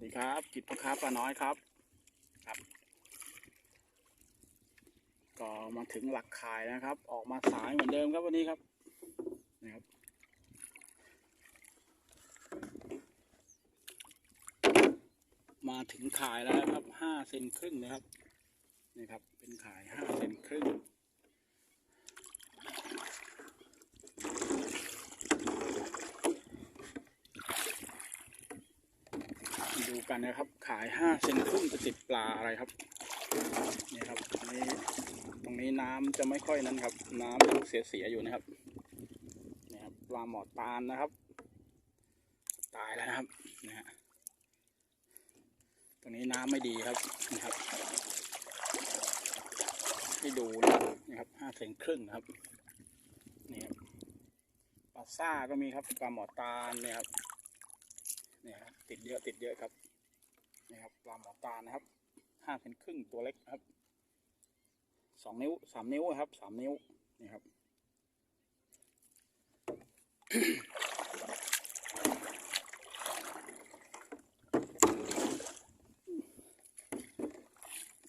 วัสดีครับ กิจพ่อค้าปลาน้อยครับครับ ก็มาถึงหลักขายนะครับ ออกมาสายเหมือนเดิมครับวันนี้ครับนะครับมาถึงขายแล้วครับห้าเซนครึ่งนะครับนี่ครับ เป็นขายห้าเซนครึ่ง ดู กันนะครับ ขายห้าเซนครึ่งจะติดปลาอะไรครับนี่ครับตรงนี้ตรงนี้น้ำจะไม่ค่อยนั้นครับ น้ำยังเสียๆอยู่นะครับนี่ครับปลาหมอตาลนะครับ ตายแล้วนะครับนะฮะตรงนี้น้ำไม่ดีครับนี่ครับให้ดูนะครับห้าเซนครึ่งนะครับนี่ครับปลาซ่าก็มีครับปลาหมอตาลเนี่ยครับนี่ครับติดเยอะติดเยอะครับ ลาหมอตานะครับห้าเซนครึ่งตัวเล็กครับสองนิ้วสามนิ้วครับสามนิ้วนี่ครับ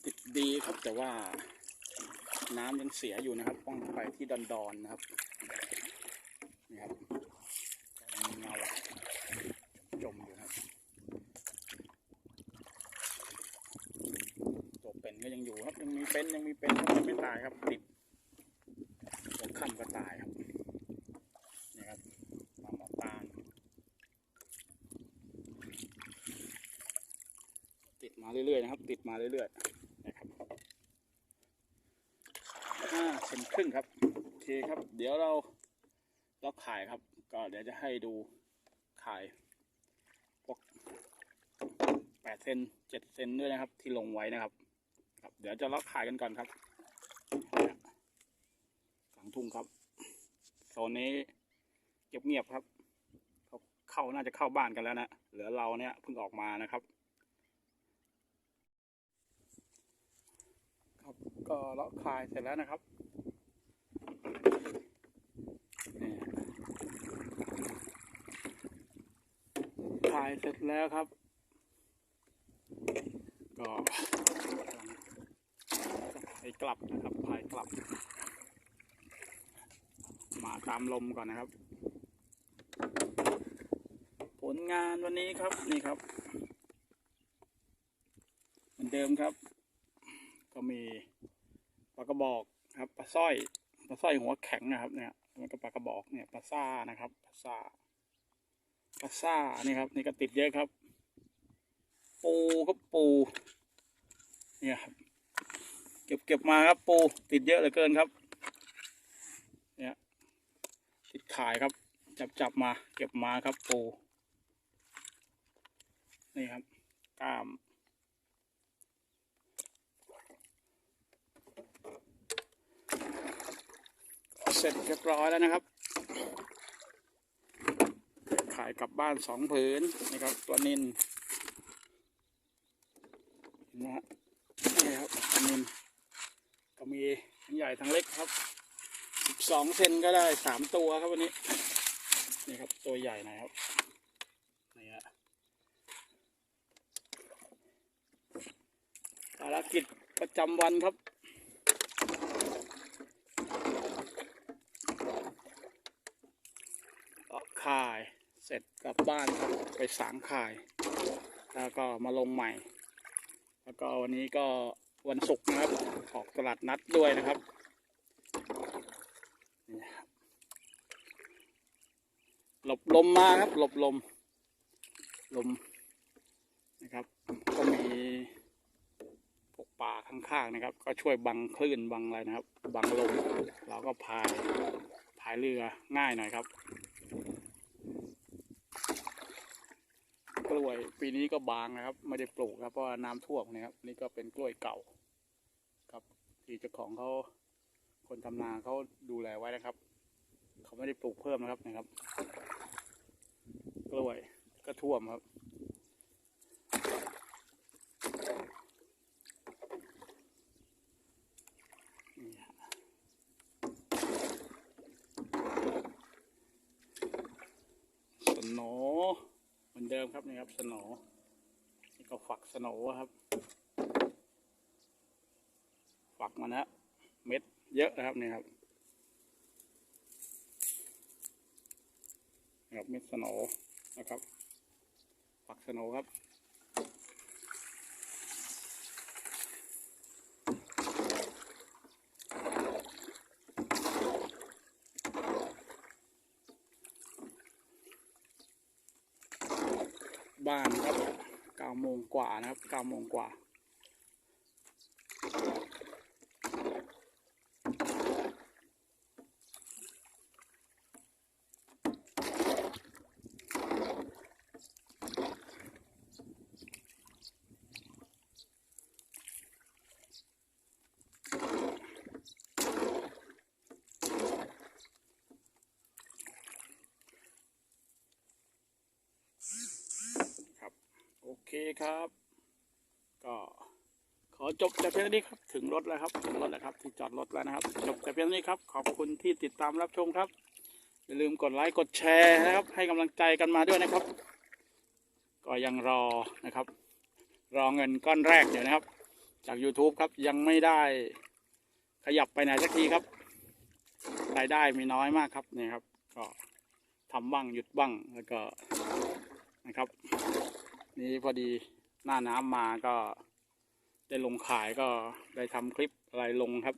ติดดีครับแต่ว่าน้ำยังเสียอยู่นะครับ ต้องไปที่ดอนๆนนะครับนี่ครับก็ยังมีเงา จมอยู่นะครับตัวเป็นก็ ยังอยู่ครับ ยังมีเป็นยังมีเป็นครับยังไม่ตายครับติดหัวค่ำก็ตายครับนี่ครับปลาหมอตาลติดมาเรื่อยๆนะครับ ติดมาเรื่อยๆนะครับห้าเซนครึ่งครับโอเคครับ เดี๋ยวเราเราขายครับ ก็เดี๋ยวจะให้ดูขายแปดเซนเจ็ดเซนด้วยนะครับ ที่ลงไว้นะครับ ครับ เดี๋ยวจะล็อกขายกันก่อนครับกลางทุ่งครับโซนนี้เงียบๆครับเขาเข้าน่าจะเข้าบ้านกันแล้วนะเหลือเราเนี่ยเพิ่งออกมานะครับ ครับก็ล็อกขายเสร็จแล้วนะครับนี่ขายเสร็จแล้วครับ ก็ กลับนะครับพายกลับ มาตามลมก่อนนะครับ ผลงานวันนี้ครับนี่ครับ เหมือนเดิมครับ ก็มีปลากระบอกครับปลาสร้อยปลาสร้อยหัวแข็งนะครับเนี่ยมันก็ปลากระบอกเนี่ยปลาซ่านะครับปลาซ่าปลาซ่านี่ครับ นี่ก็ติดเยอะครับ ปูก็ปู เนี่ยครับ เก็บเก็บมาครับปูติดเยอะเหลือเกินครับ เนี่ยติดขายครับ จับจับมาเก็บมาครับปู นี่ครับกล้ามเสร็จเรียบร้อยแล้วนะครับ ขายกลับบ้านสองผืนนะครับตัวนินนะฮะนี่ครับอันนี้ก็มีทั้งให ญ่ทั้งเล็กครับสิบสองเซนก็ได้สามตัวครับวันนี้ นี่ครับตัวใหญ่น่อยครับนี่ฮะภารกิจประจำวันครับก็ข่ายเสร็จกลับบ้านครับไปสางข่าย แล้วก็มาลงใหม่ แล้วก็วันนี้ก็วันศุกร์นะครับ ออกตลาดนัดด้วยนะครับ หลบลมมาครับหลบลม ลมนะครับ ก็มีพวกป่าข้างๆนะครับ ก็ช่วยบังคลื่นบังอะไรนะครับ บังลมเราก็พายพายเรือง่ายหน่อยครับ กล้วยปีนี้ก็บางนะครับ ไม่ได้ปลูกครับเพราะว่าน้ำท่วมนะครับ นี่ก็เป็นกล้วยเก่า ครับที่เจ้าของเขา คนทำนาเขาดูแลไว้นะครับ เขาไม่ได้ปลูกเพิ่มนะครับนะครับ กล้วยก็ท่วมครับสโหนเหมือนเดิมครับนี่ครับสโหนก็ฝักสโหนครับ ฝักมันนะ เม็ดเยอะนะครับนี่ครับครับเม็ดสโหนนะครับฝักสโหนครับบ้านครับเก้าโมงกว่านะครับเก้าโมงกว่า ครับโอ เคครับ ก็ขอจบแต่เพียงเท่านี้ครับถึงรถแล้วครับถึงรถแล้วครับ ที่จอดรถแล้วนะครับ จบแต่เพียงเท่านี้ครับ ขอบคุณที่ติดตามรับชมครับ อย่าลืมกดไลค์กดแชร์นะครับ ให้กำลังใจกันมาด้วยนะครับ ก็ยังรอนะครับ รอเงินก้อนแรกอยู่นะครับ จาก YouTube ครับยังไม่ได้ขยับไปไหนสักทีครับรายได้มีน้อยมากครับเนี่ยครับ ก็ทำบ้างหยุดบ้างแล้วก็นะครับ นี่พอดีหน้าน้ำมาก็ได้ลงขายก็ได้ทำคลิปอะไรลงครับ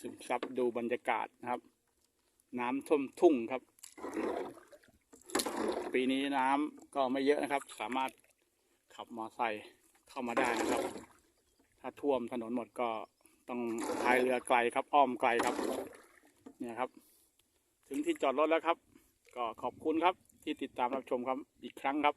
ซึมซับดูบรรยากาศนะครับ น้ำท่วมทุ่งครับ ปีนี้น้ำก็ไม่เยอะนะครับ สามารถขับมอไซค์เข้ามาได้นะครับ ถ้าท่วมถนนหมดก็ต้องพายเรือไกลครับ อ้อมไกลครับเนี่ยครับ ถึงที่จอดรถแล้วครับ ก็ขอบคุณครับที่ติดตามรับชมครับอีกครั้งครับ